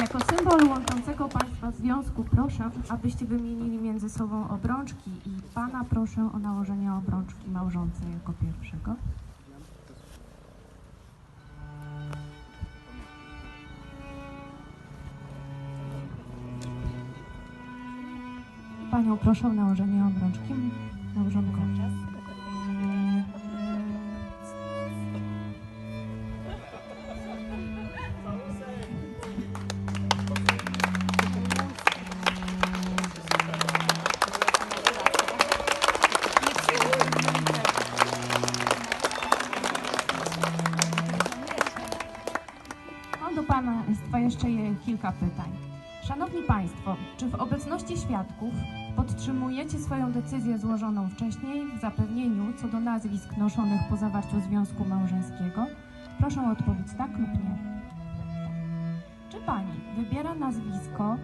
Jako symbol łączącego Państwa związku proszę, abyście wymienili między sobą obrączki i Pana proszę o nałożenie obrączki małżonce jako pierwszego. Panią proszę o nałożenie obrączki małżonkowej. Państwa jeszcze je- kilka pytań. Szanowni Państwo, czy w obecności świadków podtrzymujecie swoją decyzję złożoną wcześniej w zapewnieniu co do nazwisk noszonych po zawarciu związku małżeńskiego? Proszę o odpowiedź tak lub nie. Czy Pani wybiera nazwisko